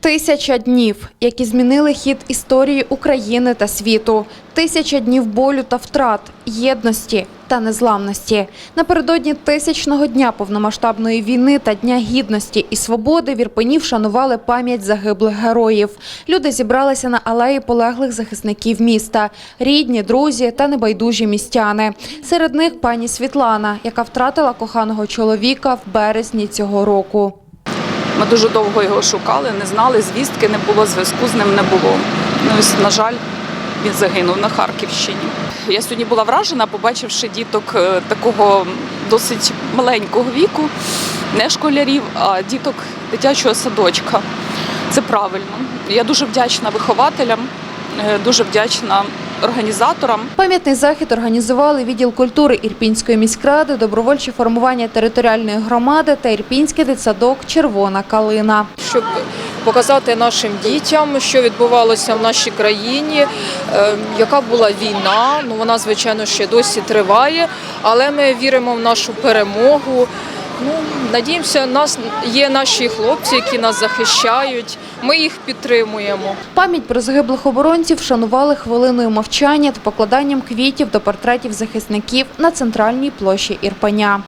Тисяча днів, які змінили хід історії України та світу. Тисяча днів болю та втрат, єдності та незламності. Напередодні тисячного дня повномасштабної війни та Дня гідності і свободи в Ірпені вшанували пам'ять загиблих героїв. Люди зібралися на алеї полеглих захисників міста, рідні, друзі та небайдужі містяни. Серед них пані Світлана, яка втратила коханого чоловіка в березні цього року. Ми дуже довго його шукали, не знали, звістки не було, зв'язку з ним не було. Ну, ось, на жаль, він загинув на Харківщині. Я сьогодні була вражена, побачивши діток е, такого досить маленького віку, не школярів, а діток дитячого садочка. Це правильно. Я дуже вдячна вихователям, е, дуже вдячна організаторам. Пам'ятний захід організували відділ культури Ірпінської міськради, добровольче формування територіальної громади та Ірпінський дитсадок Червона калина. щоб показати нашим дітям, що відбувалося в нашій країні, е, яка була війна. Ну вона звичайно ще досі триває, але ми віримо в нашу перемогу. Ну надіємося, нас є наші хлопці, які нас захищають. Ми їх підтримуємо. Пам'ять про загиблих оборонців вшанували хвилиною мовчання та покладанням квітів до портретів захисників на центральній площі Ірпеня.